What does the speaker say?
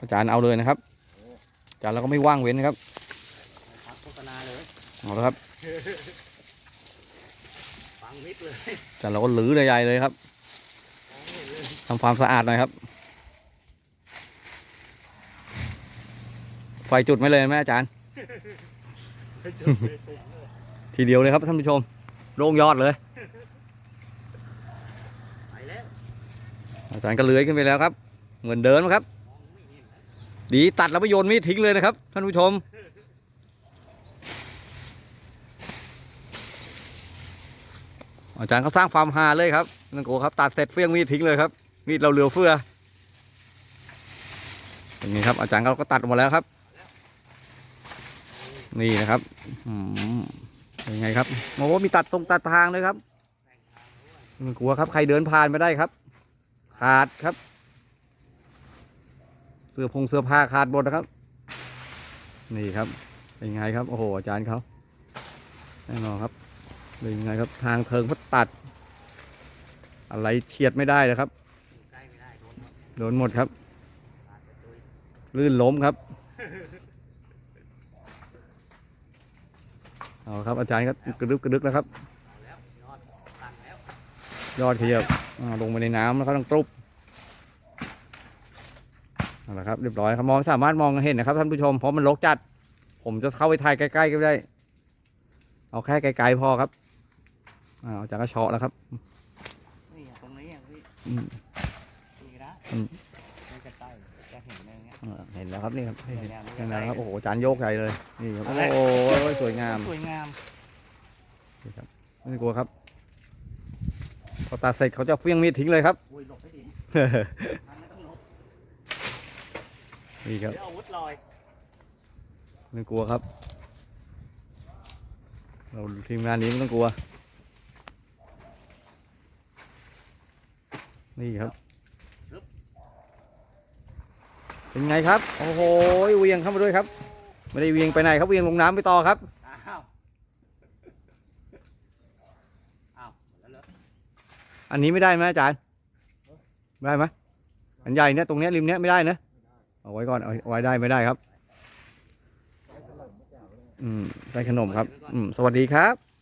อาจารย์เอาเลยนะครับอาจารย์เราก็ไม่ว่างเว้นนะครับพักโฆษณาเลยเอาละครับฟังมิดเลยอาจารย์เราก็ลื้อใหญ่ๆเลยครับมองไม่เห็นเลยทำความสะอาดหน่อยครับ ไฟจุดไม่เลยไหมอาจารย์ ทีเดียวเลยครับท่านผู้ชมโล่งยอดเลยไปแล้วอาจารย์ก็เลื้อยขึ้นไปแล้วครับ เหมือนเดินครับ ดีตัดแล้วไปโยนมีดทิ้งเลยนะครับ ท่านผู้ชม อาจารย์เขาสร้างความฮาเลยครับนังโกครับตัดเสร็จเฟี้ยงมีดทิ้งเลยครับ มีดเราเหลือเฟืออย่างนี้ครับ อาจารย์เขาก็ตัดออกมาแล้วครับ นี่นะครับอืมเป็นไงครับโอ้โหมีตัดตรงตัดทางเลยครับกลัวครับ ใครเดินผ่านไม่ได้ครับ ขาดครับ เสื้อพงเสื้อผ้าขาดหมดนะครับ นี่ครับเป็นไงครับโอ้โหอาจารย์เขาแน่นอนครับเป็นไงครับทางเทิงพัดตัด อะไรเฉียดไม่ได้เลยครับโดนหมดครับ ลื่นล้มครับเอาครับอาจารย์ก็กระดึบกระดึกแล้วครับยอดตั้งแล้วยอดขยับลงไปในน้ำแล้วก็ต้องตรุบ เอาละครับเรียบร้อยครับมองสามารถมองเห็นนะครับท่านผู้ชมเพราะมันรกจัด ผมจะเข้าไปถ่ายใกล้ๆก็ไม่ได้ เอาแค่ไกลๆพอครับอ่าอาจารย์ก็เฉาะแล้วครับนี่อะตรงนี้อะพี่อืมนี่นะอืมไม่จะใต้จะเห็นอะไรเงี้ยอ่าเห็นแล้วครับนี่ครับเห็นแนวนี้เห็นแล้วครับโอ้โหอาจารย์โยกใหญ่เลยนี่ครับเอาโอ้เลยโหสวยงามสวยงามไม่กลัวครับพอตัดเสร็จเขาจะเฟี้ยงมีดทิ้งเลยครับ อุ้ยหลบไม่ดีมั นไม่ต้องหลบนี่ครับเดี๋ยวอาวุธลอยไม่กลัวครับ เราทีมงานนี้ไม่ต้องกลัว นี่ครับ เป็นไงครับ โอ้โหเวียงเข้ามาด้วยครับ ไม่ได้เวียงไปไหนครับเวียงลงน้ำไปต่อครับอ้าวอ้าวหมดแล้วเหรออันนี้ไม่ได้ไหมอาจารย์ ได้ไหมอันใหญ่เนี่ยตรงเนี้ยริมเนี้ยไม่ได้นะ เอาไว้ก่อนเอาไว้ได้ไม่ได้ครับ อืมได้ขนมครับ อืมสวัสดีครับ